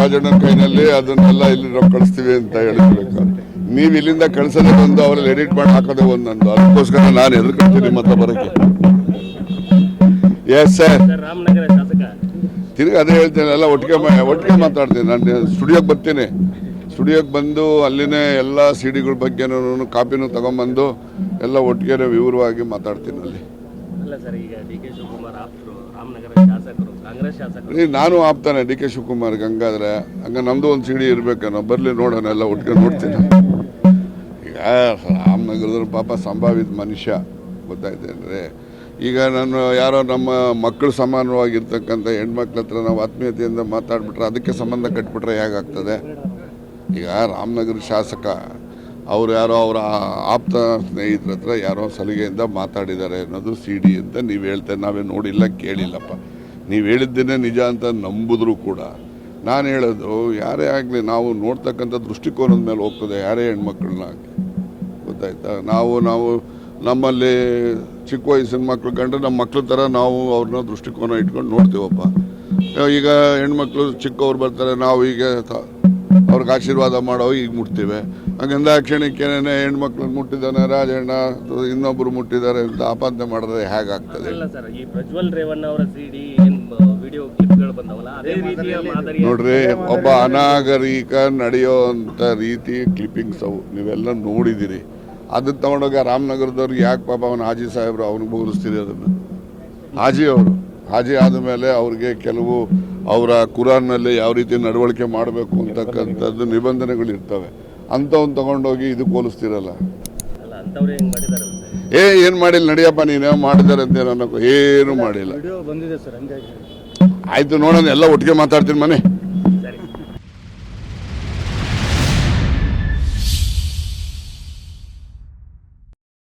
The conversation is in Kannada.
ರಾಜಣ್ಣನ ಕೈನಲ್ಲಿ ಅದನ್ನೆಲ್ಲ ಇಲ್ಲಿ ನಾವು ಕಳಿಸ್ತೀವಿ ಅಂತ ಹೇಳಿರ್ಬೇಕು ನೀವು ಇಲ್ಲಿಂದ ಕಳಿಸೋದೇ ಒಂದು ಅವರಲ್ಲಿ ಎಡಿಟ್ ಮಾಡಿ ಹಾಕೋದೇ ಒಂದೊಂದು ಅದಕ್ಕೋಸ್ಕರ ನಾನು ಎದುರ್ಕೊಳ್ತೀನಿ ಮತ್ತೆ ಬರಕ್ಕೆ. ಎಸ್ ಸರ್ ತಿರ್ಗಿ ಅದೇ ಹೇಳ್ತೇನೆ ಎಲ್ಲ ಒಟ್ಟಿಗೆ ಒಟ್ಟಿಗೆ ಮಾತಾಡ್ತೀನಿ. ನಾನು ಸ್ಟುಡಿಯೋಗೆ ಬರ್ತೀನಿ. ಸ್ಟುಡಿಯೋಗೆ ಬಂದು ಅಲ್ಲಿನೇ ಎಲ್ಲ ಸಿಡಿಗಳ ಬಗ್ಗೆ ಬಗ್ಗೆನೂ ಕಾಪಿನೂ ತಗೊಂಬಂದು ಎಲ್ಲ ಒಟ್ಟಿಗೆ ವಿವರವಾಗಿ ಮಾತಾಡ್ತೀನಿ ಅಲ್ಲಿ. ನಾನು ಆಪ್ತಾನೆ ಡಿ ಕೆ ಶಿವಕುಮಾರ್ ಹಂಗಾದ್ರೆ ಹಂಗ ನಮ್ದು ಒಂದು ಸಿಡಿ ಇರ್ಬೇಕೇನೋ ಬರ್ಲಿ ನೋಡೋಣ, ಎಲ್ಲ ಒಟ್ಟಿಗೆ ನೋಡ್ತೀನಿ. ಈಗ ರಾಮನಗರದ ಪಾಪ ಸಂಭಾವಿತ ಮನುಷ್ಯ, ಗೊತ್ತಾಯ್ತು ಅಂದರೆ ಈಗ ನಾನು ಯಾರೋ ನಮ್ಮ ಮಕ್ಕಳು ಸಮಾನವಾಗಿರ್ತಕ್ಕಂಥ ಹೆಣ್ಮಕ್ಳ ಹತ್ರ ನಾವು ಆತ್ಮೀಯತೆಯಿಂದ ಮಾತಾಡ್ಬಿಟ್ರೆ ಅದಕ್ಕೆ ಸಂಬಂಧ ಕಟ್ಬಿಟ್ರೆ ಹೇಗಾಗ್ತದೆ? ಈಗ ರಾಮನಗರ ಶಾಸಕ ಅವ್ರು ಯಾರೋ ಅವರ ಆಪ್ತ ಸ್ನೇಹಿತರ ಹತ್ರ ಯಾರೋ ಸಲಿಗೆಯಿಂದ ಮಾತಾಡಿದ್ದಾರೆ ಅನ್ನೋದು ಸಿ ಡಿ ಅಂತ ನೀವು ಹೇಳ್ತೇನೆ ನಾವೇ ನೋಡಿಲ್ಲ, ಕೇಳಿಲ್ಲಪ್ಪ. ನೀವು ಹೇಳಿದ್ದೇನೆ ನಿಜ ಅಂತ ನಂಬಿದ್ರು ಕೂಡ ನಾನು ಹೇಳೋದು, ಯಾರೇ ಆಗಲಿ ನಾವು ನೋಡ್ತಕ್ಕಂಥ ದೃಷ್ಟಿಕೋನದ ಮೇಲೆ ಹೋಗ್ತದೆ, ಯಾರೇ ಹೆಣ್ಮಕ್ಳನ್ನ ಆಗಲಿ. ಗೊತ್ತಾಯ್ತಾ? ನಾವು ನಾವು ನಮ್ಮಲ್ಲಿ ಚಿಕ್ಕ ವಯಸ್ಸಿನ ಮಕ್ಳು ಕಂಡ್ರೆ ನಮ್ಮ ಮಕ್ಳ ಥರ ನಾವು ಅವ್ರನ್ನ ದೃಷ್ಟಿಕೋನ ಇಟ್ಕೊಂಡು ನೋಡ್ತೀವಪ್ಪ. ಈಗ ಹೆಣ್ಮಕ್ಳು ಚಿಕ್ಕವ್ರು ಬರ್ತಾರೆ ನಾವು ಈಗ ಅವ್ರಿಗೆ ಆಶೀರ್ವಾದ ಮಾಡೋ ಈಗ ಮುಟ್ತೀವಿ. ಹಂಗಂದ ಕ್ಷಣಕ್ಕೇನೆ ಹೆಣ್ಮಕ್ಳನ್ನ ಮುಟ್ಟಿದ್ದಾನೆ ರಾಜಣ್ಣ ಇನ್ನೊಬ್ಬರು ಇನ್ನೊಬ್ರು ಮುಟ್ಟಿದ್ದಾರೆ ಅಂತ ಆಪಾದನೆ ಮಾಡಿದ್ರೆ ಹೇಗಾಗ್ತದೆ? ಆಗ್ತದೆ ಸರ್ ಈ ಪ್ರಜ್ವಲ್ ರೇವಣ್ಣ ಅವರ ಸಿಡಿ ಏನ್ ವಿಡಿಯೋ ಕ್ಲಿಪ್ಗಳು ಬಂದವಲ್ಲ ಅದೇ ರೀತಿಯ ಮಾದರಿ ನೋಡ್ರಿ ಒಬ್ಬ ಅನಾಗರಿಕ ನಡೆಯೋಂಥ ರೀತಿ ಕ್ಲಿಪ್ಪಿಂಗ್ಸ್ ಅವು. ನೀವೆಲ್ಲ ನೋಡಿದಿರಿ. ಅದನ್ನ ತಗೊಂಡೋಗ ರಾಮನಗರದವ್ರಿಗೆ ಯಾಕೆ ಪಾಪ ಅವನ ಹಾಜಿ ಸಾಹೇಬ್ರು ಅವ್ನಿಗೆ ಬೋಗಿಸ್ತೀರಿ ಅದನ್ನು? ಹಾಜಿ ಅವರು. ಹಾಜಿ ಆದಮೇಲೆ ಅವ್ರಿಗೆ ಕೆಲವು ಅವರ ಕುರಾನ್ನಲ್ಲಿ ಯಾವ ರೀತಿ ನಡವಳಿಕೆ ಮಾಡಬೇಕು ಅಂತಕ್ಕಂಥದ್ದು ನಿಬಂಧನೆಗಳು ಇರ್ತವೆ. ಅಂಥವ್ನು ತಗೊಂಡೋಗಿ ಇದು ಹೋಲಿಸ್ತಿರಲ್ಲ ಏ ಏನು ಮಾಡಿಲ್ಲ ನಡಿಯಪ್ಪ ನೀನೇ ಮಾಡಿದ್ದಾರೆ ಅಂತ ಏನು ಮಾಡಿಲ್ಲ. ಆಯ್ತು ನೋಡೋಣ ಎಲ್ಲ ಒಟ್ಟಿಗೆ ಮಾತಾಡ್ತೀನಿ ಮನೆ.